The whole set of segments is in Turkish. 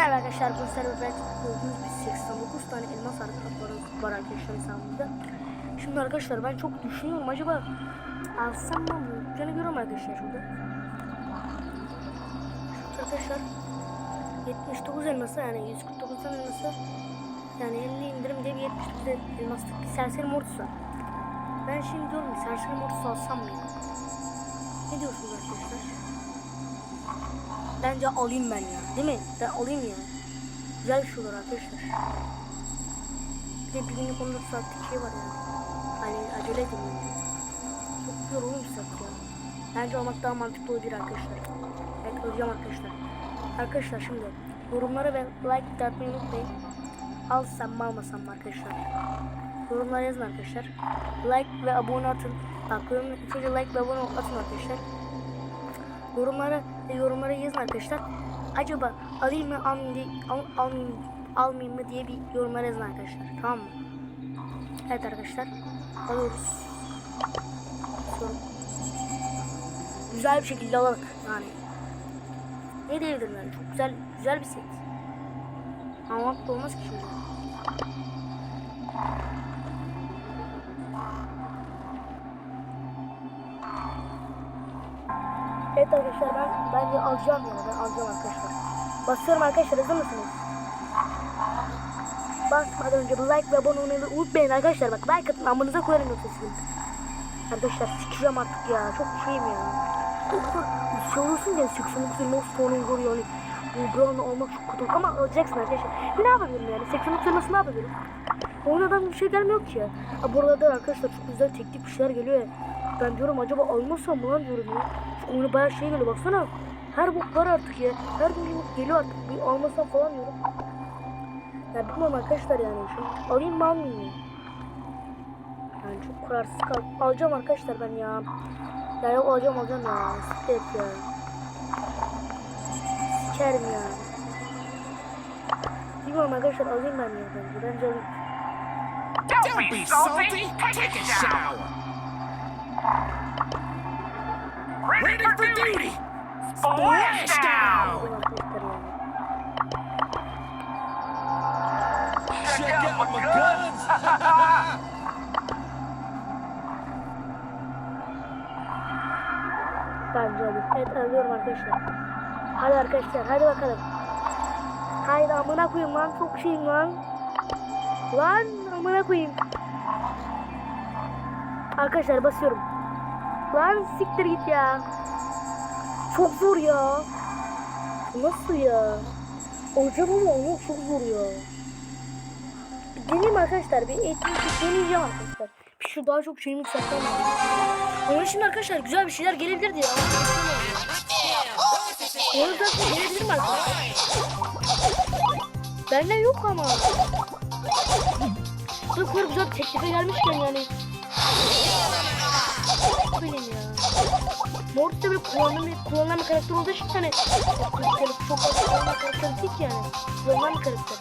Merhaba arkadaşlar bu serverda gördüğünüz bir 89 tane elmas var, var arkadaşlar hesabımda. Şimdi arkadaşlar ben çok düşünüyorum acaba alsam mı bu? Canı görüyorum arkadaşlar şurada. Şurada arkadaşlar 79 elması yani 149 tane elması yani 50 indirim diye bir 79 elmaslık bir serseri mortis var. Ben şimdi diyorum serseri mortis alsam mı? Ne diyorsunuz arkadaşlar? Bence alayım ben ya. Değil mi? Ben alayım ya. Güzel bir şey olur arkadaşlar. Bir de bir günlük 14 saatlik şey var yani. Hani acele edin bence. Çok yorulmuşsak ya. Bence almak daha mantıklı olabilir arkadaşlar. Evet öleceğim arkadaşlar. Arkadaşlar şimdi yorumlara ve like de atmayı unutmayın. Alsam mı almasam mı arkadaşlar. Yorumlara yazın arkadaşlar. Like ve abone atın. Bak yorum, like ve abone atın arkadaşlar yorumlara yorumlara yazın arkadaşlar. Acaba alayım mı almayayım, al, almayayım, almayayım mı diye bir yorumlara yazın arkadaşlar. Tamam mı? Evet arkadaşlar. Alıyoruz. Sorun. Güzel bir şekilde alalım yani. Ne diyebilirim yani çok güzel güzel bir set. Almak da olmaz ki şimdi. Evet arkadaşlar ben bence alacağım ya ben alacağım arkadaşlar. Basıyorum arkadaşlar hazır mısınız? Basmadan önce bir like ve abone olmayı unutmayın arkadaşlar bak like atın amınıza koyarım yoksa sizin. Arkadaşlar sikeceğim artık ya çok şeyim ya. Şey olursun ya 89 elmas sonra olur yani. Bu bir anda almak çok kötü ama alacaksın arkadaşlar. Ne yapabilirim yani 89 elması ne yapabilirim? Oynadan bir şey gelmiyor ki. Ha, bu arada arkadaşlar çok güzel teknik bir şeyler geliyor. Ben diyorum acaba almasam mı lan diyorum ya. Şu oyuna bayağı şey geliyor baksana. Her bok var artık ya. Her gün geliyor artık. Bir almasam falan diyorum. Ya bilmiyorum arkadaşlar yani. Şu alayım mı almayayım mı? Yani çok kararsız kal. Alacağım arkadaşlar ben ya. Ya yok alacağım alacağım ya. Siktir et ya. Sikerim ya. Bilmiyorum arkadaşlar alayım ben ya. Bence alayım. Don't be salty. Take a shower. Ready for duty. Splashdown. Alayım arkadaşlar ya. Check out my guns. Bence alayım. Evet alıyorum arkadaşlar. Hadi arkadaşlar hadi bakalım. Haydi amına koyayım lan çok şeyim lan. Lan amına koyayım. Arkadaşlar basıyorum. Lan siktir git ya. Çok zor ya. Nasıl ya? Olacağım ama olmak çok zor ya. Bir deneyeyim arkadaşlar. Bir bir deneyeceğim arkadaşlar. Bir şu daha çok şeyimi saklamam. Onun için arkadaşlar güzel bir şeyler gelebilir diye. Onu da gelebilir mi arkadaşlar? Benden yok ama. Bu kadar güzel teklife gelmişken yani. Benim ya. Mortis de böyle kullanılan bir, kullanılan bir karakter olduğu için hani çok, çok fazla kullanılan karakter değil ki yani. Kullanılan bir karakter.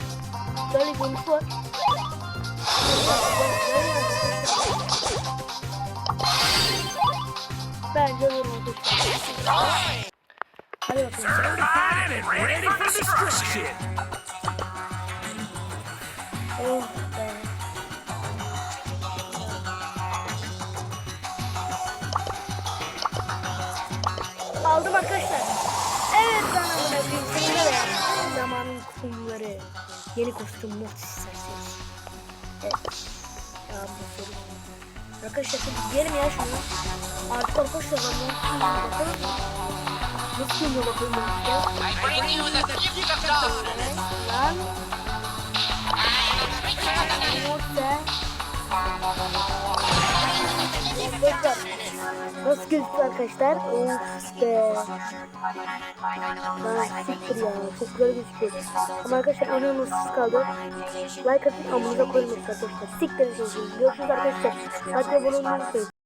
Böyle bir görünüşü var. Bence alıyorum arkadaşlar. Hadi bakalım. Oh Aldım arkadaşlar. Evet ben amına ya. Zamanın kumları. Yeni kostüm Mortis isterseniz. Evet. Ya bu soru. Arkadaşlar şimdi diyelim ya şunu. Artık arkadaşlar ben bakalım. Nasıl gift of darkness. Lan. Mortis'e. Arkadaşlar. Nasıl gözüküyor arkadaşlar? Of be. Siktir ya. Çok güzel gözüküyor. Ama arkadaşlar en nasıl kaldı. Like atın amınıza koymayın arkadaşlar. Sözünü. Görüşürüz arkadaşlar. Hadi abone olmayı unutmayın.